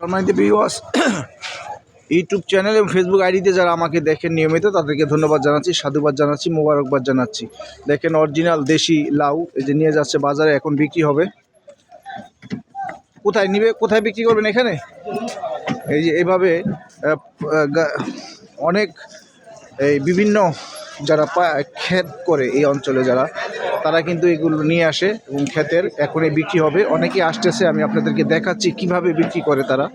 সম্মানিত viewers YouTube channel এবং Facebook আইডিতে যারা আমাকে দেখেন নিয়মিত, তাদেরকে ধন্যবাদ জানাচ্ছি, সাধুবাদ জানাচ্ছি, মোবারকবাদ জানাচ্ছি। দেখেন অরিজিনাল দেশি লাউ, এই যে নিয়ে যাচ্ছে বাজারে, এখন বিক্রি হবে। কোথায় নিবে, কোথায় বিক্রি করবেন এখানে? এই যে গা- অনেক, এই বিভিন্ন যারা পা- করে এই অঞ্চলে যারা তারা কিন্তু এগুলো নিয়ে আসে এবং ক্ষেতের এখনই বিক্রি হবে। অনেকে আসতেছে, আমি আপনাদেরকে দেখাচ্ছি কীভাবে বিক্রি করে তারা।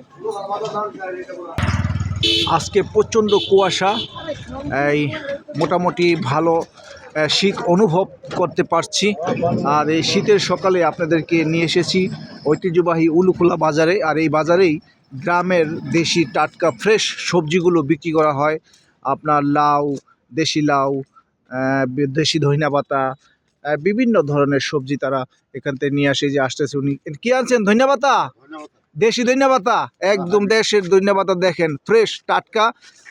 আজকে প্রচণ্ড কুয়াশা, এই মোটামুটি ভালো শীত অনুভব করতে পারছি। আর এই শীতের সকালে আপনাদেরকে নিয়ে এসেছি ঐতিহ্যবাহী উলুখোলা বাজারে। আর এই বাজারেই গ্রামের দেশি টাটকা ফ্রেশ সবজিগুলো বিক্রি করা হয়। আপনার লাউ, দেশি লাউ দেশি ধইনা পাতা বিভিন্ন ধরনের সবজি তারা এখান থেকে নিয়ে আসে যে আসতেছে উনি। কি আনছেন? পাতা দেশি ধনিয়া পাতা একদম দেশের ধনিয়া পাতা দেখেন ফ্রেশ টাটকা।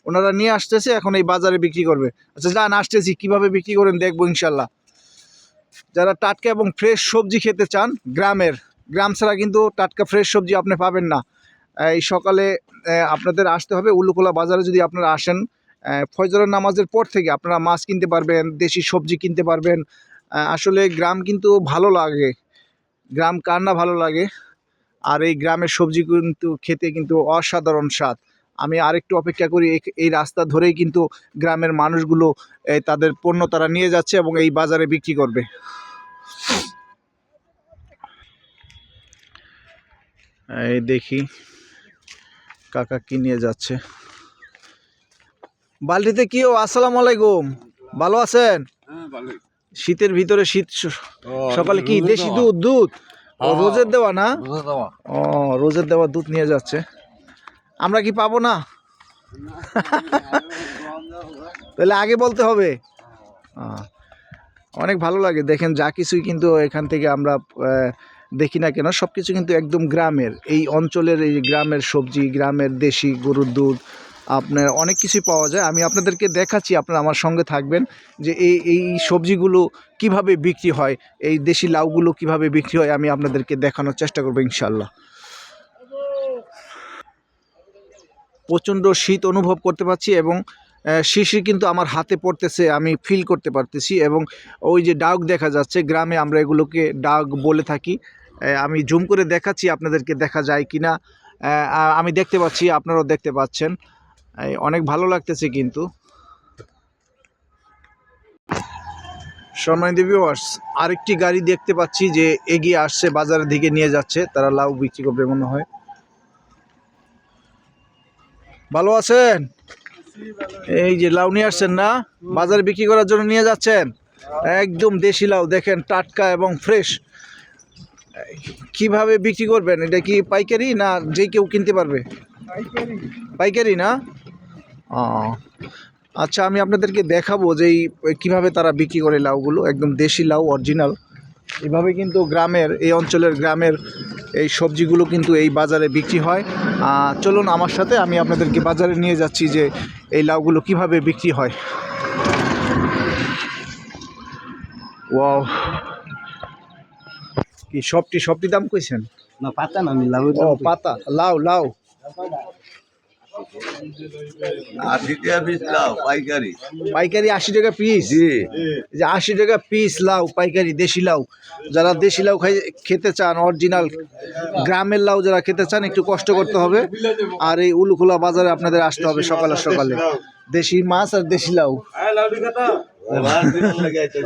ওনারা নিয়ে আসতেছে এখন এই বাজারে বিক্রি করবে। আচ্ছা যান আসতেছি। কীভাবে বিক্রি করেন দেখব ইনশাল্লাহ। যারা টাটকা এবং ফ্রেশ সবজি খেতে চান গ্রামের গ্রাম ছাড়া কিন্তু টাটকা ফ্রেশ সবজি আপনি পাবেন না। এই সকালে আপনাদের আসতে হবে উল্লুখোলা বাজারে যদি আপনারা আসেন আহ, ফজরের নামাজের পর থেকে আপনারা মাছ কিনতে পারবেন দেশি সবজি কিনতে পারবেন আসলে গ্রাম কিন্তু ভালো লাগে। গ্রাম কার না ভালো লাগে? আর এই গ্রামের সবজি কিন্তু খেতে কিন্তু অসাধারণ স্বাদ। আমি আরেকটু অপেক্ষা করি, এই- রাস্তা ধরেই কিন্তু গ্রামের মানুষগুলো তাদের পণ্য তারা নিয়ে যাচ্ছে এবং এই বাজারে বিক্রি করবে। এই দেখি, কাকা কি নিয়ে যাচ্ছে? বালতিতে কি ও, আসসালামু আলাইকুম। ভালো আছেন? শীতের ভিতরে শীত সকালে কি দেশি দুধ? দুধ? রোজের দেওয়া না? ও রোজের দেওয়া দুধ নিয়ে যাচ্ছে। আমরা কি পাবো না? তাহলে আগে বলতে হবে। অনেক ভালো লাগে। দেখেন যা কিছুই কিন্তু এখান থেকে আমরা দেখি না কেন সব কিছু কিন্তু একদম গ্রামের। এই অঞ্চলের এই গ্রামের সবজি গ্রামের দেশি গরুর দুধ আপনার অনেক কিছুই পাওয়া যায়। আমি আপনাদেরকে দেখাচ্ছি, আপনারা আমার সঙ্গে থাকবেন যে এই এই সবজিগুলো কীভাবে বিক্রি হয়, এই দেশি লাউগুলো কীভাবে বিক্রি হয়, আমি আপনাদেরকে দেখানোর চেষ্টা করব ইনশাল্লাহ প্রচণ্ড শীত অনুভব করতে পারছি এবং শিশির কিন্তু আমার হাতে পড়তেছে, আমি ফিল করতে পারতেছি এবং ওই যে ডাক দেখা যাচ্ছে, গ্রামে আমরা এগুলোকে ডাক বলে থাকি। আমি জুম করে দেখাচ্ছি, আপনাদেরকে দেখা যায় কি না আমি দেখতে পাচ্ছি, আপনারাও দেখতে পাচ্ছেন। অনেক ভালো লাগতেছে কিন্তু। সম্মানিত ভিউয়ার্স আরেকটি গাড়ি দেখতে পাচ্ছি যে এগিয়ে আসছে, বাজারের দিকে নিয়ে যাচ্ছে। তারা লাউ বিক্রি করবে মনে হয়। ভালো আছেন? এই যে লাউ নিয়ে আসছেন না? বাজারে বিক্রি করার জন্য নিয়ে যাচ্ছেন? একদম দেশি লাউ, দেখেন, টাটকা এবং ফ্রেশ। কীভাবে বিক্রি করবেন? এটা কি পাইকারি না যে কেউ কিনতে পারবে? পাইকারি না? আচ্ছা আমি আপনাদেরকে দেখাবো যে এই কীভাবে তারা বিক্রি করে লাউগুলো একদম দেশি লাউ অরিজিনাল এভাবে কিন্তু গ্রামের এই অঞ্চলের গ্রামের এই সবজিগুলো কিন্তু এই বাজারে বিক্রি হয়। চলুন আমার সাথে আমি আপনাদেরকে বাজারে নিয়ে যাচ্ছি যে এই লাউগুলো কীভাবে বিক্রি হয়। ওয়াও। কি সবটি সবটি দাম কইছেন? না পাতা না আমি লাউ পাতা লাউ লাউ। আশি টাকা পিস লাউ পাইকারি। পাইকারি আশি টাকা পিস জি। যে আশি টাকা পিস লাউ পাইকারি দেশি লাউ। যারা দেশি লাউ খাই খেতে চান অরিজিনাল গ্রামের লাউ যারা খেতে চান একটু কষ্ট করতে হবে। আর এই উলুখোলা বাজারে আপনাদের আসতে হবে সকালে সকালে। দেশি মাছ আর দেশি লাউ।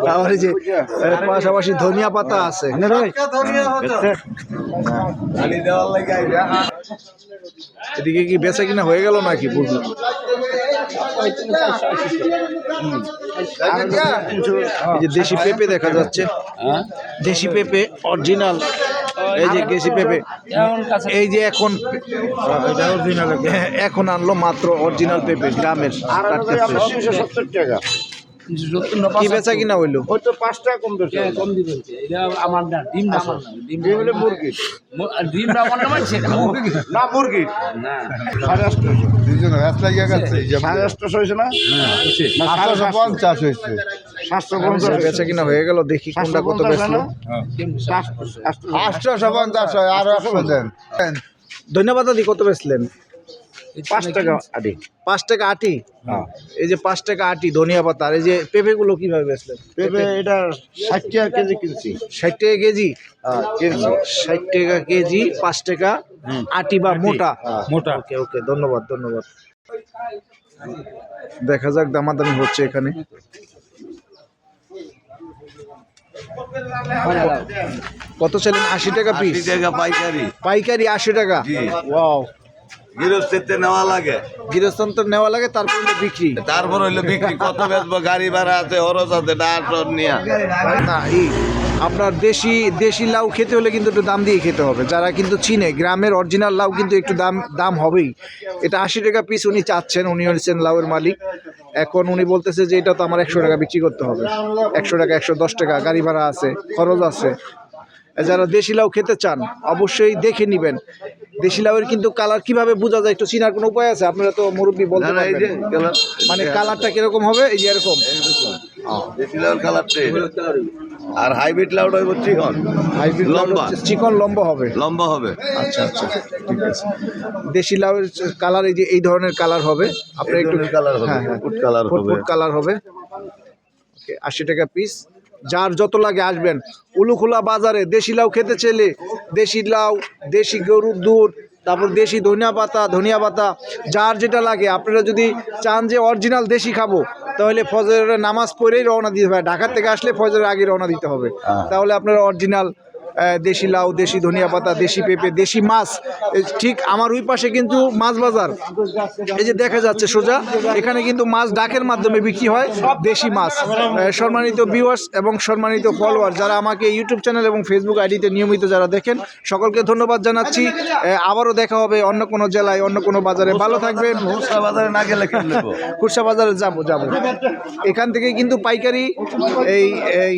আবার যে পাশাপাশি ধনিয়া পাতা আছে এদিকে কি বেচা কিনা হয়ে গেল নাকি বুঝলো এই যে দেশি পেঁপে দেখা যাচ্ছে। দেশি পেঁপে অরিজিনাল। এই যে দেশি পেঁপে। এই যে এখন হ্যাঁ, এখন আনলো মাত্র অরিজিনাল পেঁপে গ্রামের টাটকা fresh। কি বেচা কিনা হইল? হয়তো পাঁচ টাকা কম বেশি কম দিবেন এটা আমার না ডিম না আমার না। ডিম ডিম হলে মুরগি। ডিম না আমার না মানে মুরগি। না মুরগি। না। সাড়ে আটশোশো সাড়ে আটশোশো হয়েছে না? না সাড়ে পঞ্চাশ হয়েছে। সাতশো পঞ্চাশ বেচা কিনা হয়ে গেল দেখি কোনটা কত বেচলো। পঞ্চাশ হয় আরও একশো দেন। ধন্যবাদ দাদি কত বেচলেন? পাঁচ টাকা আটি। পাঁচ টাকা আটি? হ্যাঁ। এই যে পাঁচ টাকা আটি ধনিয়া পাতা এই যে পেঁপেগুলো কীভাবে বেচলেন? পেঁপে এটা ষাট টাকা কেজি কিনছি। ষাট টাকা কেজি? হ্যাঁ কিনছি ষাট টাকা কেজি পাঁচ টাকা আটি বা মোটা? হ্যাঁ। মোটা। ওকে ওকে ধন্যবাদ ধন্যবাদ। দেখা যাক দামাদামি হচ্ছে এখানে। কত ছিলেন আশি টাকা পিস টাকা পাইকারি। পাইকারি আশি টাকা? জি। ওয়াও গৃহস্থিতে নেওয়া লাগে। গৃহস্থান্তর নেওয়া লাগে তারপর হলো বিক্রি। তারপর হইল বিক্রি কত বেচবো গাড়ি ভাড়া আছে খরচ আছে ডাট নিয়ে। না এই আপনার দেশি দেশি লাউ খেতে হলে কিন্তু একটু দাম দিয়ে খেতে হবে। যারা কিন্তু চিনে গ্রামের অরিজিনাল লাউ কিন্তু একটু দাম দাম হবেই। এটা আশি টাকা পিস উনি চাচ্ছেন উনি হচ্ছেন লাউয়ের মালিক। এখন উনি বলতেছে যে এটা তো আমার একশো টাকা বিক্রি করতে হবে। একশো টাকা একশো দশ টাকা গাড়ি ভাড়া আছে খরচ আছে। যারা দেশি লাউ খেতে চান অবশ্যই দেখে নেবেন। দেশি লাউয়ের কিন্তু কালার কীভাবে বোঝা যায় একটু চিনার কোনো উপায় আছে? আপনারা তো মুরব্বী বলতে পারবেন। মানে কালারটা কীরকম হবে? এই যে এরকম। দেশি লাউর কালারটা আর হাইব্রিড লাউড হইব চিকন। হাইব্রিড লম্বা। চিকন লম্বা হবে। লম্বা হবে। আচ্ছা আচ্ছা ঠিক আছে। দেশি লাউয়ের কালার এই যে এই ধরনের কালার হবে। আপনার একটু colour হবে, হ্যাঁ, হ্যাঁ। হবে। কালার হবে। ওকে আশি টাকা পিস যার যত লাগে আসবেন। উলুখোলা বাজারে দেশি লাউ খেতে চাইলে দেশি লাউ দেশি গরুর দুধ তারপর দেশি ধনিয়া পাতা ধনিয়া পাতা যার যেটা লাগে। আপনারা যদি চান যে অরিজিনাল দেশি খাব তাহলে ফজরের নামাজ পড়েই রওনা দিতে হবে। ঢাকা থেকে আসলে ফজরের আগে রওনা দিতে হবে। তাহলে আপনারা অরিজিনাল দেশি লাউ দেশি ধনিয়া পাতা দেশি পেঁপে দেশি মাছ। ঠিক আমার ওই পাশে কিন্তু মাছ বাজার। এই যে দেখা যাচ্ছে সোজা এখানে কিন্তু মাছ ডাকের মাধ্যমে বিক্রি হয় দেশি মাছ। সম্মানিত ভিউয়ার্স এবং সম্মানিত ফলোয়ার যারা আমাকে ইউটিউব চ্যানেল এবং ফেসবুক আইডিতে নিয়মিত যারা দেখেন সকলকে ধন্যবাদ জানাচ্ছি। আবারও দেখা হবে অন্য কোনো জেলায় অন্য কোনো বাজারে। ভালো থাকবেন। খুচরা বাজারে না গেলে খুচরা বাজারে যাব যাব। এখান থেকে কিন্তু পাইকারি এই এই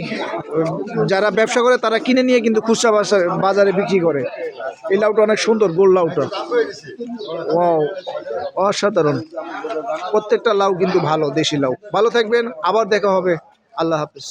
যারা ব্যবসা করে তারা কিনে নিয়ে কিন্তু খুচরা বাজার বাজারে বিক্রি করে। এই লাউটা অনেক সুন্দর, গোল লাউটা। ও অসাধারণ। প্রত্যেকটা লাউ কিন্তু ভালো, দেশি লাউ। ভালো থাকবেন, আবার দেখা হবে। আল্লাহ হাফিজ।